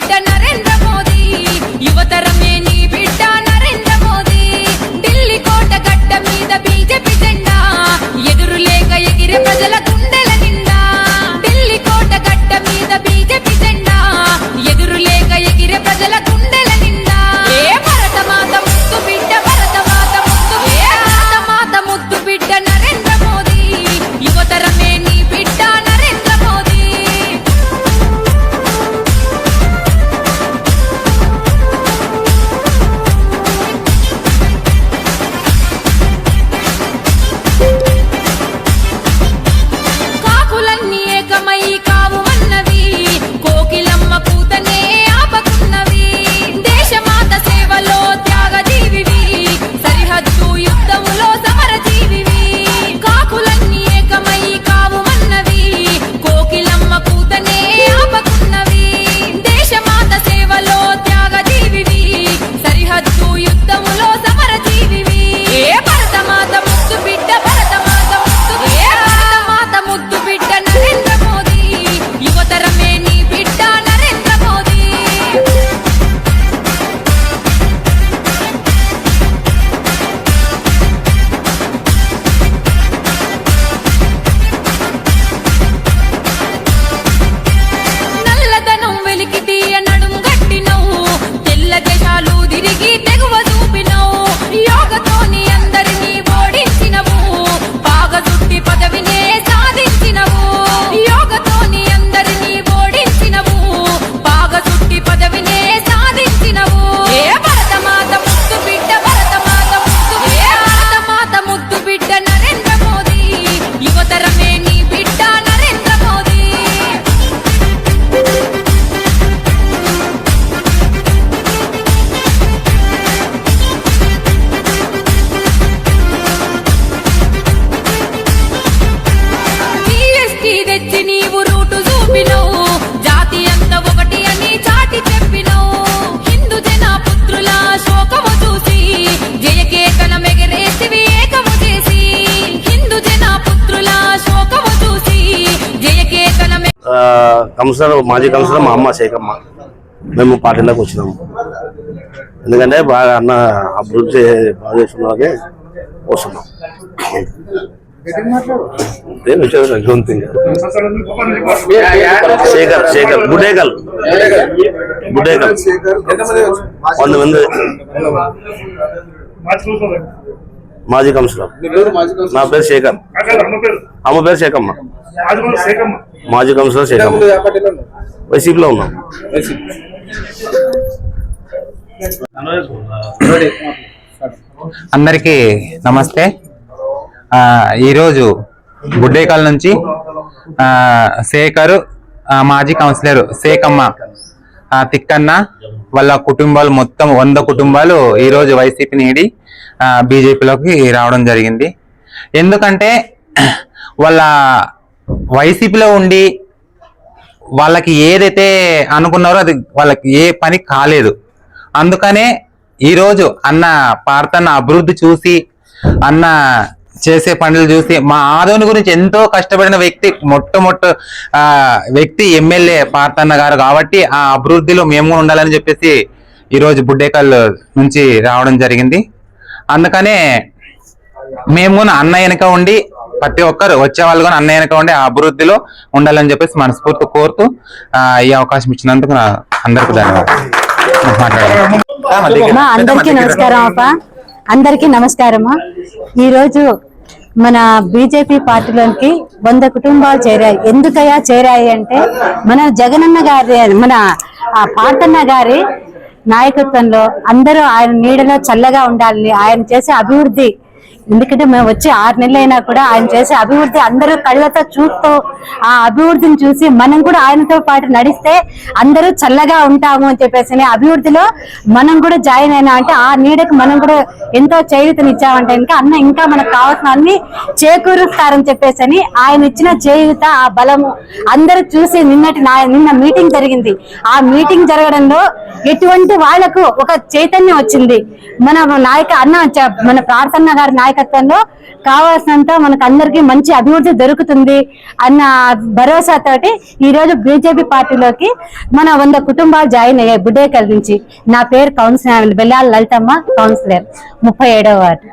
బిడ్డ నరేంద్ర మోదీ. యువతరమే నీ బిడ్డ నరేంద్ర మోదీ. ఢిల్లీ కోట గడ్డ మీద బీజేపీ జెండా. ఎగిరే ప్రజల కౌన్సిలర్ మాజీ కౌన్సిలర్ మా అమ్మ శేఖమ్మ మేము పార్టీలోకి వచ్చినాము. ఎందుకంటే బాగా అన్న అభివృద్ధి బాగా చేస్తున్నది వస్తున్నాం. శేఖర్ శేఖర్ గుడేకల్. గుడేకల్. వంద మంది. మాజీ కౌన్సిలర్. నా పేరు శేఖర్. అమ్మ పేరు? శేఖమ్మ. మాజీ కౌన్సిలర్ శేఖమ్మ. వైసీపీలో ఉన్నాం. అందరికీ నమస్తే. ఆ, ఈరోజు గుడ్డేకాల నుంచి ఆ, శేఖర్ ఆ, మాజీ కౌన్సిలర్ శేఖమ్మ ఆ, తిక్కన్న వాళ్ళ కుటుంబాలు మొత్తం వంద కుటుంబాలు ఈరోజు వైసీపీ నీడి బీజేపీలోకి రావడం జరిగింది. ఎందుకంటే వాళ్ళ వైసీపీలో ఉండి వాళ్ళకి ఏదైతే అనుకున్నారో అది వాళ్ళకి ఏ పని కాలేదు. అందుకనే ఈరోజు అన్న పార్తన్న అభివృద్ధి చూసి అన్న చేసే పనులు చూసి మా ఆదోని గురించి ఎంతో కష్టపడిన వ్యక్తి మొట్టమొట్ట వ్యక్తి ఎమ్మెల్యే పార్తన్న గారు కాబట్టి ఆ అభివృద్ధిలో మేము ఉండాలని చెప్పేసి ఈరోజు బుడ్డేకల్ నుంచి రావడం జరిగింది. అందుకనే మేము కూడా అన్న వెనక ఉండి ప్రతి ఒక్కరు వచ్చే వాళ్ళు కూడా అన్న వెనక ఉండి అభివృద్ధిలో ఉండాలని చెప్పేసి మనస్ఫూర్తి కోరుతూ ఈ అవకాశం ఇచ్చినందుకు నా అందరికీ ధన్యవాదాలు. అందరికీ నమస్కారం అప్ప. అందరికీ నమస్కారము ఈరోజు మన బీజేపీ పార్టీలోకి వంద కుటుంబాలు చేరాయి. ఎందుకయ్యా చేరాయి అంటే మన జగనన్న గారి మన ఆ గారి నాయకత్వంలో అందరూ ఆయన నీడలో చల్లగా ఉండాలని ఆయన చేసే అభివృద్ధి ఎందుకంటే మేము వచ్చి ఆరు నెలలు అయినా కూడా ఆయన చేసే అభివృద్ధి అందరూ కళ్ళతో చూస్తూ ఆ అభివృద్ధిని చూసి మనం కూడా ఆయనతో పాటు నడిస్తే అందరూ చల్లగా ఉంటాము అని చెప్పేసి అని అభివృద్ధిలో మనం కూడా జాయిన్ అయినా అంటే ఆ నీడకు మనం కూడా ఎంతో చేయూతనిచ్చామంటే ఇంకా అన్న ఇంకా మనకు కావాల్సిన అన్ని చేకూరుస్తారని చెప్పేసి అని ఆయన ఇచ్చిన చేయూత ఆ బలము అందరూ చూసి నిన్నటి నా- నిన్న మీటింగ్ జరిగింది. ఆ మీటింగ్ జరగడంలో ఎటువంటి వాళ్ళకు ఒక చైతన్యం వచ్చింది. మన నాయక అన్న మన ప్రార్థన గారి నాయక నాయకత్వంలో కావాల్సినంత మనకు అందరికీ మంచి అభివృద్ధి దొరుకుతుంది అన్న భరోసాతోటి ఈ రోజు బీజేపీ పార్టీలోకి మన వంద కుటుంబాలు జాయిన్ అయ్యాయి బుడ్డేకల్ నుంచి. నా పేరు కౌన్సిలర్ బెల్లాల లలితమ్మ కౌన్సిలర్. ముప్పై ఏడవ వార్డు.